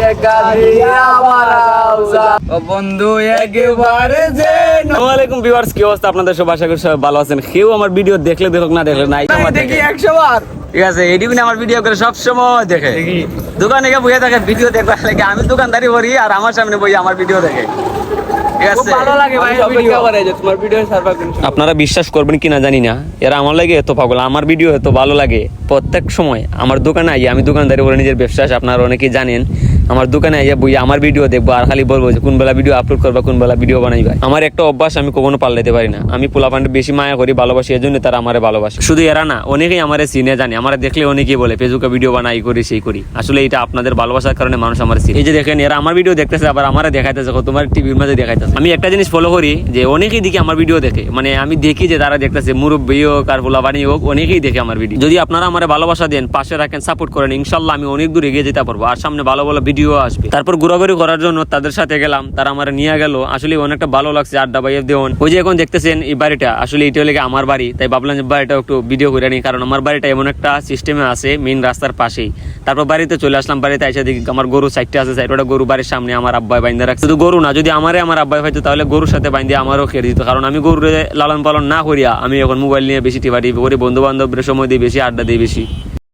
দেখা দিয়ে আমার আউজা ও বন্ধু একেবারে যে আসসালামু ভিউয়ার্স কি অবস্থা আপনাদের সব? আশা করি সবাই ভালো আছেন। কেউ আমার ভিডিও দেখলে দেখুক না দেখলে নাই আমার দেখি দেখে একশো বার। ঠিক আছে এডিবিন আমার ভিডিও করে সব সময় দেখে। দোকানে গিয়ে বসে থাকে ভিডিও দেখবার লাগে। আমি দোকানদারি করি আর আমার সামনে বই আমার ভিডিও দেখে। ঠিক খুব আছে? ভালো লাগে ভাই আমি অপেক্ষা ভিডিও করে যে তোমার ভিডিও সার্ভার আপনারা বিশ্বাস করবেন কিনা জানি না। এরা আমার লাগে এত পাগল আমার ভিডিও এত ভালো লাগে। প্রত্যেক সময় আমার দোকানে আইয়া আমি দোকানদারি করে নিজের ব্যবসা আপনারা অনেকেই জানেন। আমার দোকানে আইয়া বই আমার ভিডিও দেখব আর খালি বলব যে কোন বেলা ভিডিও আপলোড করবা কোন বেলা ভিডিও বানাইবা। আমার একটা অভ্যাস আমি কখনো পাল্টাতে পারি না। আমি পোলাপান্ডে বেশি মায়া করি, ভালোবাসি এই জন্য তারা আমারে ভালোবাসে। শুধু এরা না, অনেকেই আমার সিনে জানে। আমার দেখলে অনেকেই বলে, ফেসবুকে ভিডিও বানাই করি, সেই করি। আসলে এটা আপনাদের ভালোবাসার কারণে মানুষ আমার চিনে। এই যে দেখেন, এরা আমার ভিডিও দেখতেছে, আবার আমার দেখাইতেছে তোমার টিভির মাঝে দেখাইতেছে। আমি একটা জিনিস ফলো করি, যে অনেকেই দেখি আমার ভিডিও দেখে। মানে আমি দেখি যে তারা দেখতেছে, মুরব্বী হোক আর ফুলাবানি হোক, অনেকেই দেখে আমার ভিডিও যদি আপনারা আমার ভালোবাসা দেন, পাশে রাখেন সাপোর্ট করেন, ইনশাল্লাহ আমি অনেক দূর এগিয়ে যেতে পারব। আর সামনে ভালো ভালো ভিডিও আসবে। তারপর ঘোরাঘুরি করার জন্য তাদের সাথে গেলাম, তারা আমার নিয়ে গেল। আসলে অনেকটা ভালো লাগছে আড্ডা বাইয়ের দেওয়ান। ওই যে এখন দেখতেছেন এই বাড়িটা, আসলে এটা লেগে আমার বাড়ি, তাই ভাবলাম যে বাড়িটা একটু ভিডিও করে নিই, কারণ আমার বাড়িটা এমন একটা সিস্টেমে আছে মেইন রাস্তার পাশেই। তারপর বাড়িতে চলে আসলাম, বাড়িতে এসে দেখি আমার গরু সাইডটা আছে সাইডটা গরু বাড়ির সামনে আমার আব্বাই বাইন্দা রাখছে। শুধু গরু না, যদি আমারে আমার আব্বাই পাইতো তাহলে গরুর সাথে বাইন্দে আমারও খেয়ে দিত, কারণ আমি গরুরে লালন পালন না করিয়া আমি এখন মোবাইল নিয়ে বেশি টিভা টিভি করি বন্ধু বান্ধবের সময় দিই বেশি, আড্ডা দিই বেশি।